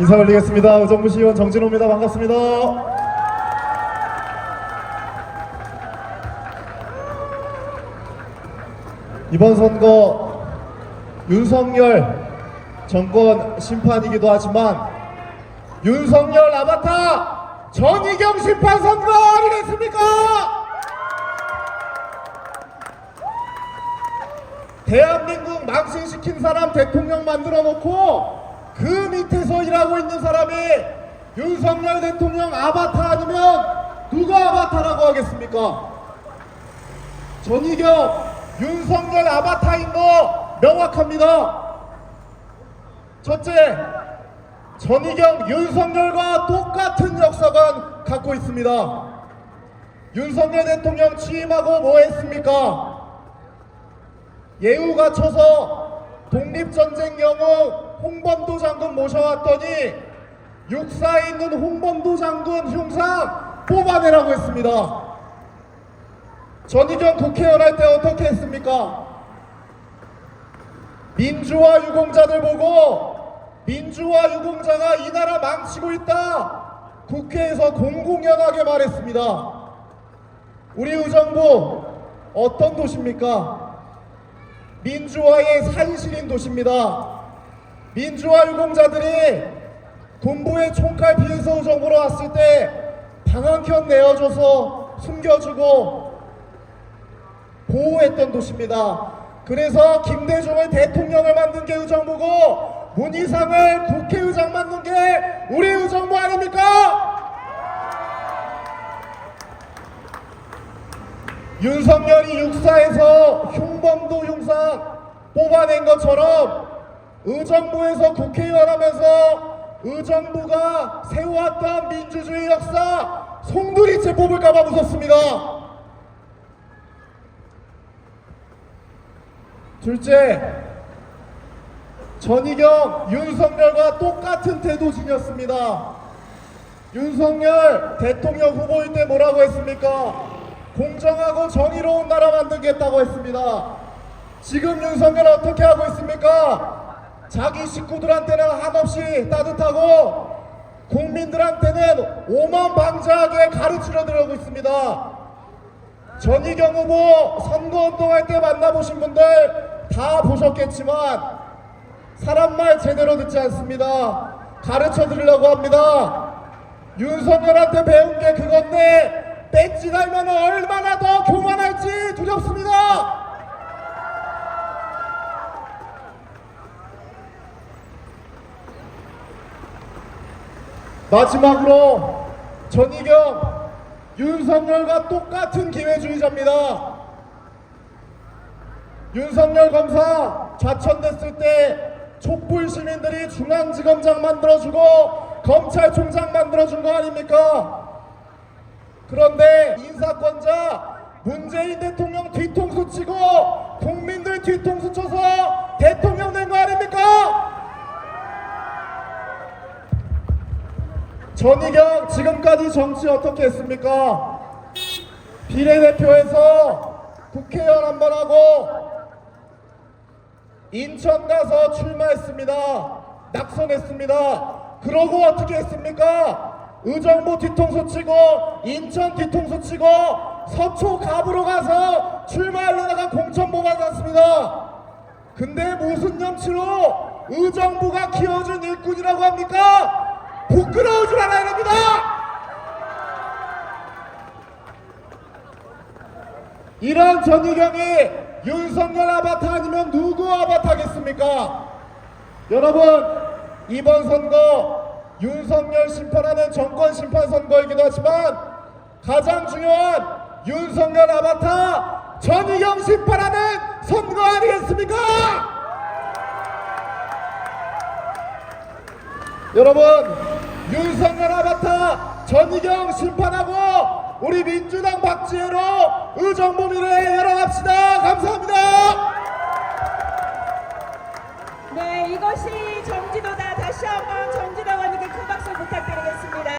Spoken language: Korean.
인사 올리겠습니다. 의정부 시의원 정진호입니다. 반갑습니다. 이번 선거 윤석열 정권 심판이기도 하지만 윤석열 아바타 전희경 심판 선거 아니겠습니까? 대한민국 망신시킨 사람 대통령 만들어 놓고 그 밑에서 일하고 있는 사람이 윤석열 대통령 아바타 아니면 누가 아바타라고 하겠습니까? 전희경 윤석열 아바타인 거 명확합니다. 첫째, 전희경 윤석열과 똑같은 역사관 갖고 있습니다. 윤석열 대통령 취임하고 뭐 했습니까? 예우 갖춰서 독립전쟁 영웅 홍범도 장군 모셔왔더니 육사에 있는 홍범도 장군 흉상 뽑아내라고 했습니다. 전희경 국회의원 할 때 어떻게 했습니까? 민주화 유공자들 보고 민주화 유공자가 이 나라 망치고 있다. 국회에서 공공연하게 말했습니다. 우리 의정부 어떤 도시입니까? 민주화의 산실인 도시입니다. 민주화 유공자들이 군부의 총칼 비해서 의정부로 왔을 때 방한켠 내어줘서 숨겨주고 보호했던 도시입니다. 그래서 김대중을 대통령을 만든 게 의정부고 문희상을 국회의장 만든 게 우리 의정부 아닙니까? 윤석열이 육사에서 흉범도 흉상 뽑아낸 것처럼 의정부에서 국회의원 하면서 의정부가 세워왔던 민주주의 역사 송두리째 뽑을까봐 무섭습니다. 둘째, 전희경, 윤석열과 똑같은 태도진이었습니다. 윤석열 대통령 후보일 때 뭐라고 했습니까? 공정하고 정의로운 나라 만들겠다고 했습니다. 지금 윤석열 어떻게 하고 있습니까? 자기 식구들한테는 한없이 따뜻하고 국민들한테는 오만 방자하게 가르치려 들어오고 있습니다. 전희경 후보 선거운동할 때 만나보신 분들 다 보셨겠지만 사람 말 제대로 듣지 않습니다. 가르쳐 드리려고 합니다. 윤석열한테 배운 게 그건데 배지 달면 얼마나 더 교만할지 두렵습니다. 마지막으로 전희경 윤석열과 똑같은 기회주의자입니다. 윤석열 검사 좌천됐을 때 촛불 시민들이 중앙지검장 만들어주고 검찰총장 만들어준 거 아닙니까? 그런데 인사권자 문재인 대통령 뒤통수 치고 국민들 뒤통수 쳐서 대통령 전희경 지금까지 정치 어떻게 했습니까? 비례대표에서 국회의원 한 번 하고 인천 가서 출마했습니다. 낙선했습니다. 그러고 어떻게 했습니까? 의정부 뒤통수 치고 인천 뒤통수 치고 서초 갑으로 가서 출마하려다가 공천 뽑아지 않습니다. 근데 무슨 염치로 의정부가 키워준 일꾼이라고 합니까? 부끄러울 줄 알아야 됩니다. 이런 전희경이 윤석열 아바타 아니면 누구 아바타겠습니까? 여러분 이번 선거 윤석열 심판하는 정권 심판 선거이기도 하지만 가장 중요한 윤석열 아바타 전희경 심판하는 선거 아니겠습니까? 여러분 윤석열 아바타 전희경 심판하고 우리 민주당 박지혜로 의정부 미래 열어갑시다